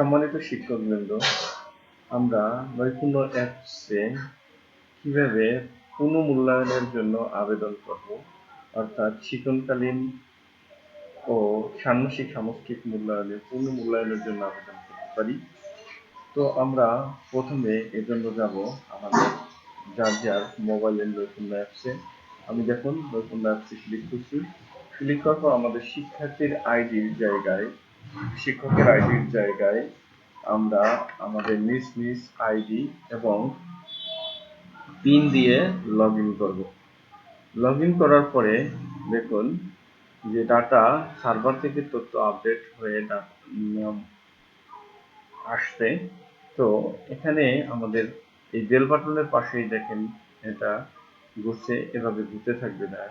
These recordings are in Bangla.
সম্মানিত শিক্ষকবৃন্দ, আমরা নৈপুণ্য অ্যাপসে কীভাবে পুনঃমূল্যায়নের জন্য আবেদন করব, অর্থাৎ শিক্ষণকালীন ও ষান্মাসিক সামষ্টিক মূল্যায়নে পুনঃমূল্যায়নের জন্য আবেদন করতে পারি। তো আমরা প্রথমে এজন্য যাব আমাদের যার যার মোবাইলের নৈপুণ্য অ্যাপসে। আমি দেখুন, নৈপুণ্য অ্যাপসে ক্লিক করছি। ক্লিক করার পর আমাদের শিক্ষার্থীর আইডির জায়গায় শিক্ষকের আইডির জায়গায় আমরা আমাদের নিজ নিজ আইডি এবং পিন দিয়ে লগ ইন করব। লগ ইন করার পরে দেখুন যে ডাটা সার্ভার থেকে তথ্য আপডেট হয়ে আসছে। তো এখানে আমাদের এই বেল বাটনের পাশেই দেখেন এটা ঘুরছে, এভাবে ঘুরতে থাকবে না।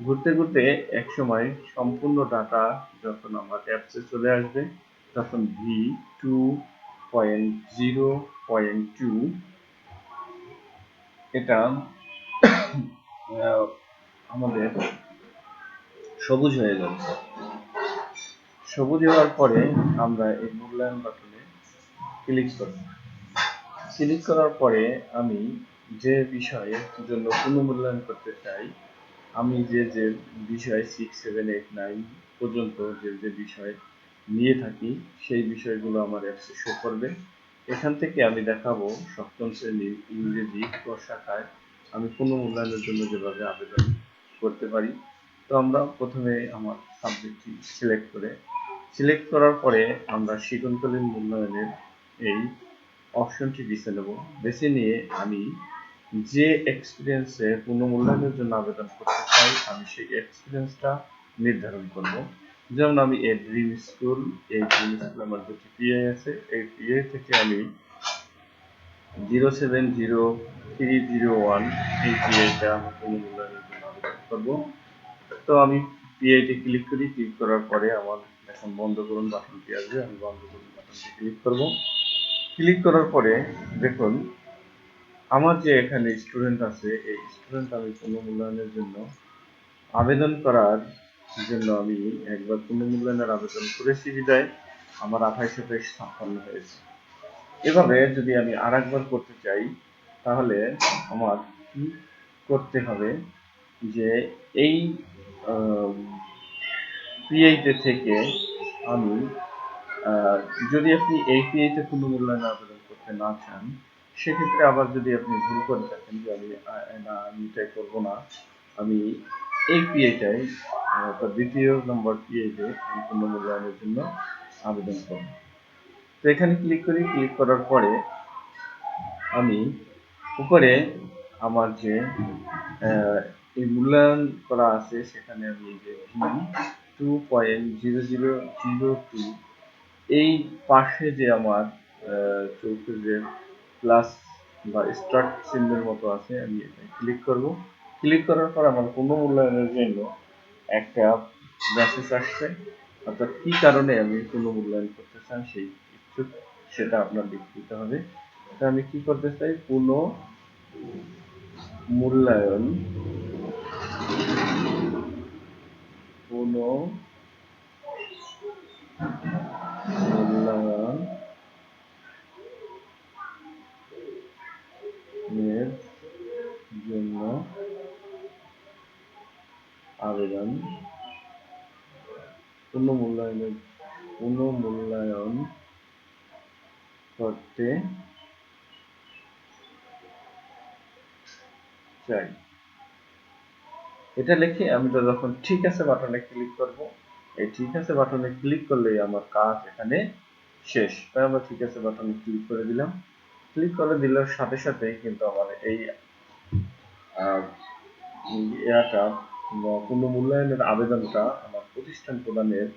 ঘুরতে ঘুরতে এক সময় সম্পূর্ণ ডাটা যখন আমার অ্যাপসে চলে আসবে, তখন V two point zero point two এটা আমাদের সবুজ হয়ে যাবে সবুজ হওয়ার পরে আমরা এই মূল্যায়ন বাটনে ক্লিক করব। ক্লিক করার পরে আমি যে বিষয়ের জন্য পুনঃমূল্যায়ন করতে চাই আমি যে যে বিষয় সিক্স সেভেন এইট নাইন পর্যন্ত যে যে বিষয় নিয়ে থাকি, সেই বিষয়গুলো আমার অ্যাপসে শো করবে। এখান থেকে আমি দেখাবো সপ্তম শ্রেণির ইংরেজি ক শাখায় আমি পুনঃমূল্যায়নের জন্য যেভাবে আবেদন করতে পারি। তো আমরা প্রথমে আমার সাবজেক্টটি সিলেক্ট করে সিলেক্ট করার পরে আমরা শিক্ষণকালীন মূল্যায়নের এই অপশনটি বেছে নেব। বেছে নিয়ে আমি যে এক্সপিরিয়েন্সে পুনঃমূল্যায়নের জন্য আবেদন করতে চাই, আমি সেই এক্সপিরিয়েন্সটা নির্ধারণ করব। যেমন আমি এই ড্রিম স্কুল এই ড্রিম স্কুল আমার দুটি পিআই আছে। এই পিআই থেকে আমি zero seven zero three zero one এই পিআইটা আমি পুনঃমূল্যায়নের জন্য আবেদন করব। তো আমি পিআইটি ক্লিক করি ক্লিক করার পরে আমার এখন বন্ধ করুন বাটনটি আসবে, আমি বন্ধ করুন বাটনটি ক্লিক করব। ক্লিক করার পরে দেখুন আমার যে এখানে স্টুডেন্ট আছে, এই স্টুডেন্ট আমি পুনঃমূল্যায়নের জন্য আবেদন করার জন্য আমি একবার পুনঃমূল্যায়নের আবেদন করেছি, বিদায়। আমার আঠাইশ সাতাইশ ছাপ্পান্ন হয়েছে। এভাবে যদি আমি আর একবার করতে চাই, তাহলে আমার কি করতে হবে যে এই পিআইতে থেকে আমি যদি আপনি এই পিআইতে পুনঃমূল্যায়ন আবেদন করতে না চান সেক্ষেত্রে আবার যদি আপনি ভুল করে থাকেন যে আমি না, আমি এটাই করব না, আমি এই পিআইটাই অর্থাৎ দ্বিতীয় নম্বর পিআইতে আমি পুনঃমূল্যায়নের জন্য আবেদন করব। তো এখানে ক্লিক করি ক্লিক করার পরে আমি উপরে আমার যে এই মূল্যায়ন করা আছে, সেখানে আমি এই যে V two point zero zero zero two এই পাশে যে আমার চৌকের যে প্লাস বা স্টার্ট চিহ্নের মতো আছে, আমি ক্লিক করব। ক্লিক করার পর আমার পুনঃমূল্যায়নের জন্য একটা মেসেজ আসছে। অর্থাৎ কি কারণে আমি পুনঃমূল্যায়ন করতে চান সেই ইচ্ছুক সেটা আপনার দিতে হবে। তো আমি কি করতে চাই? পুনঃ মূল্যায়ন পুনঃ মূল্যায়ন এর জন্য আবেদন পুনঃমূল্যায়নের পুনঃমূল্যায়ন করতে চাই। এটা লিখে আমি তো যখন ঠিক আছে বাটনে ক্লিক করব এই ঠিক আছে বাটনে ক্লিক করলেই আমার কাজ এখানে শেষ। তাই আমরা ঠিক আছে বাটনে ক্লিক করে দিলাম। ক্লিক করে দিলার সাথে সাথে কিন্তু আমার এই আহ, ইয়াটা বা পুনঃমূল্যায়নের আবেদনটা আমার প্রতিষ্ঠান প্রদানের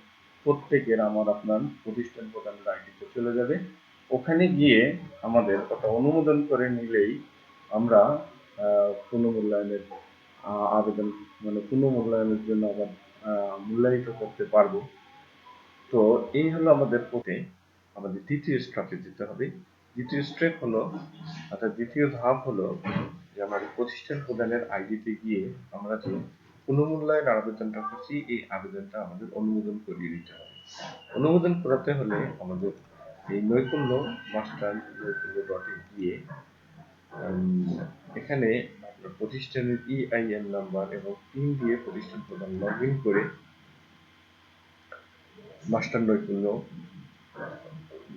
প্রত্যেকের আমার আপনার প্রতিষ্ঠান প্রদানের আইডিতে চলে যাবে। ওখানে গিয়ে আমাদের ওটা অনুমোদন করে নিলেই আমরা আহ, আবেদন মানে পুনঃমূল্যায়নের জন্য আবার মূল্যায়িত করতে পারব। তো এই হলো আমাদের পথে আমাদের দ্বিতীয় স্টেপে যেতে হবে। দ্বিতীয় স্টেপ হলো অর্থাৎ দ্বিতীয় ধাপ হলো যে আমাদের প্রতিষ্ঠান প্রদানের আইডিতে গিয়ে আমরা যে পুনঃমূল্যায়ন আবেদনটা করছি এই আবেদনটা আমাদের অনুমোদন করিয়ে দিতে হবে। অনুমোদন করাতে হলে আমাদের এই নৈপুণ্য মাস্টার নৈপুণ্য ডটে গিয়ে এখানে প্রতিষ্ঠানের ইআইএন নাম্বার এবং পিন দিয়ে প্রতিষ্ঠান প্রধান লগ ইন করে master Noipunno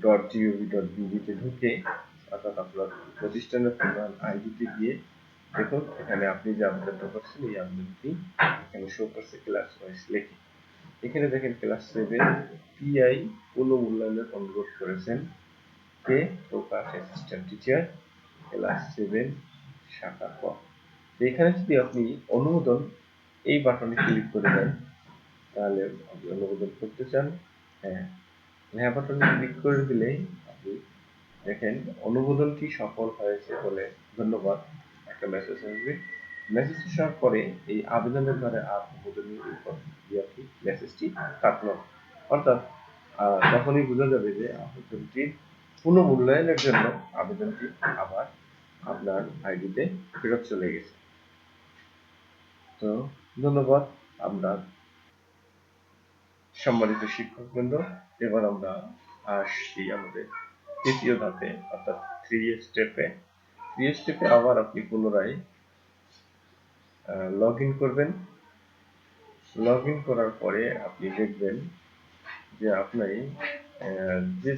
dot gov dot বিডিতে ঢুকে, অর্থাৎ আপনার প্রতিষ্ঠানের প্রধান আইডিতে গিয়ে দেখুন এখানে আপনি যে আবেদনটা করছেন, এই আবেদনটি এখানে শো করছে ক্লাস ওয়াইজ লেখে। এখানে দেখেন ক্লাস সেভেন পিআই পুনঃমূল্যায়নের অনুরোধ করেছেন কে? Prakash assistant teacher class seven শাখা ক। এখানে যদি আপনি অনুমোদন, এই বাটনে ক্লিক করে দেন, তাহলে আপনি অনুমোদন করতে চান। হ্যাঁ। হ্যাঁ বাটনে ক্লিক করে দিলে আপনি দেখেন, অনুমোদনটি সফল হয়েছে বলে ধন্যবাদ। একটা মেসেজ আসবে। মেসেজ আসার পরে এই আবেদনের দ্বারা আর উপর ইয়ারটি মেসেজটি কাটলো অর্থাৎ তখনই বোঝা যাবে যে আবেদনটি পুনঃমূল্যায়নের জন্য আবেদনটি আবার আপনার আইডিতে ফেরত চলে গেছে। তো ধন্যবাদ আমরা সম্মানিত শিক্ষক শিক্ষকবৃন্দ। এবার আমরা আসছি আমাদের তৃতীয় ধাপে, অর্থাৎ থ্রি স্টেপে স্টেপে আবার আপনি পুনরায় লগ ইন করবেন। লগ ইন করার পরে আপনি দেখবেন যে আপনি যে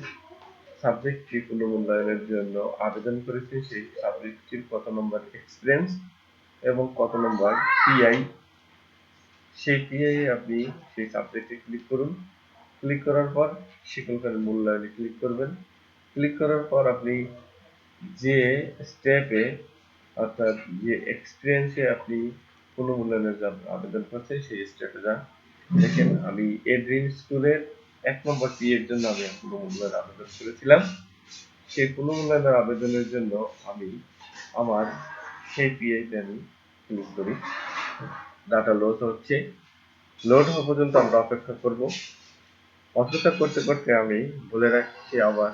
সাবজেক্টটি পুনর্মূল্যায়নের জন্য আবেদন করেছে, সেই সাবজেক্টটির কত নম্বর এক্সপিরিয়েন্স এবং কত নম্বর পিআই সেই পিআই আপনি সেই সাবজেক্টে ক্লিক করুন। ক্লিক করার পর সেখানকার মূল্যায়নে ক্লিক করবেন। ক্লিক করার পর আপনি যে স্টেপে অর্থাৎ যে এক্সপিরিয়েন্সে আপনি কোনো মূল্যায়নের জন্য আবেদন করছেন, সেই স্টেপে যান। দেখেন, আমি এ ড্রিম স্কুলের এক নম্বর পি এর জন্য আমি কোনো মূল্যায়ন আবেদন করেছিলাম। সেই কোনো মূল্যায়নের আবেদনের জন্য আমি আমার সেই পিআইতে আমি ক্লিক করি। ডাটা লোড হচ্ছে। লোড হওয়া পর্যন্ত আমরা অপেক্ষা করব। অপেক্ষা করতে করতে আমি বলে রাখছি আবার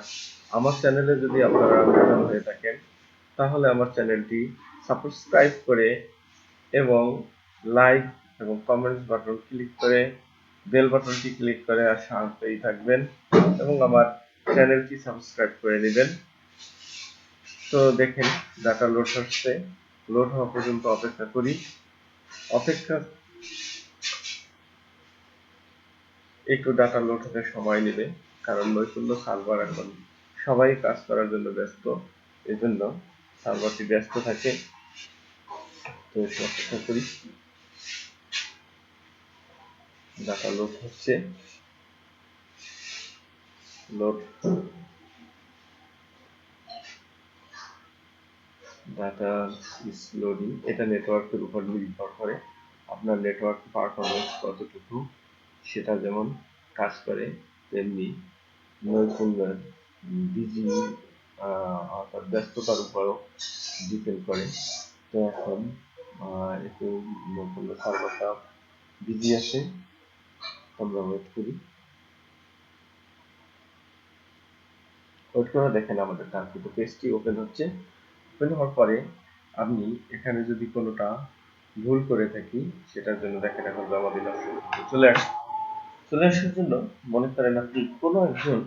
আমার চ্যানেলে যদি আপনারা নতুন হয়ে থাকেন, তাহলে আমার চ্যানেলটি সাবস্ক্রাইব করে এবং লাইক এবং কমেন্টস বাটন ক্লিক করে বেল বাটনটি ক্লিক করে আর সাথেই থাকবেন এবং আমার চ্যানেলটি সাবস্ক্রাইব করে নেবেন। তো দেখেন ডাটা লোড হচ্ছে লোড হওয়া পর্যন্ত অপেক্ষা করি। অপেক্ষা একটু ডাটা লোড হতে সময় নেবে, কারণ নৈপুণ্য সার্ভার এখন সবাই কাজ করার জন্য ব্যস্ত এই জন্য সার্ভারটি ব্যস্ত থাকে? তো একটু করি। ডাটা লোড হচ্ছে। লোড। Data is loading. এটা নেটওয়ার্কের উপর নির্ভর করে আপনার নেটওয়ার্ক পারফরমেন্স কতটুকু, সেটা যেমন কাজ করে, তেমনি নৈপুণ্যের বিজি অর্থাৎ ব্যস্ততার উপরও ডিপেন্ড করে। তো এখন একটু নৈপুণ্য সার্ভারটা বিজি আছে, আমরা ওয়েট করি। ওয়েট করে দেখেন আমাদের কাঙ্ক্ষিত পেজটি ওপেন হচ্ছে। ওপেন হওয়ার পরে আপনি এখানে যদি কোনোটা ভুল করে থাকি, সেটার জন্য দেখেন এখন জমা দিলাম। চলে আসে। চলে আসার জন্য মনে করেন আপনি কোনো একজন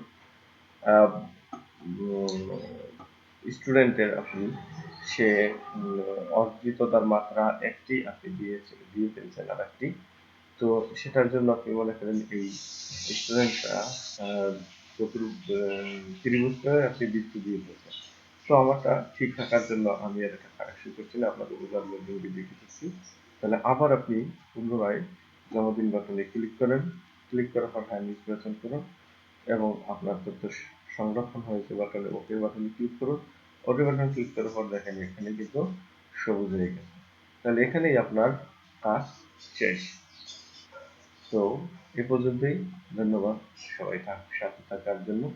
স্টুডেন্টের আপনি সে অর্জিততার মাত্রা একটি, আপনি দিয়েছে, দিয়ে ফেলছেন আর একটি তো সেটার জন্য আপনি মনে করেন এই স্টুডেন্টরা চতুর ত্রিভুজটায় আপনি বৃত্তি দিয়ে ফেলছেন। তো আমারটা ঠিক থাকার জন্য আমি আর একটা কারেকশন করছি না, আপনাদের মধ্যে দিয়ে দেখেছি। তাহলে আবার আপনি পুনরায় জন্মদিন বাটনে ক্লিক করেন। ক্লিক করার পর হ্যান্ড নির্বাচন করুন। এবং আপনার তথ্য সংরক্ষণ হয়েছে বাটনে ওকে বাটনে ক্লিক করুন। ওকে বাটনে ক্লিক করার পর দেখেন এখানে কিন্তু সবুজ হয়ে গেছে। তাহলে এখানেই আপনার কাজ শেষ। তো এ পর্যন্তই। ধন্যবাদ সবাই সাথে থাকার জন্য।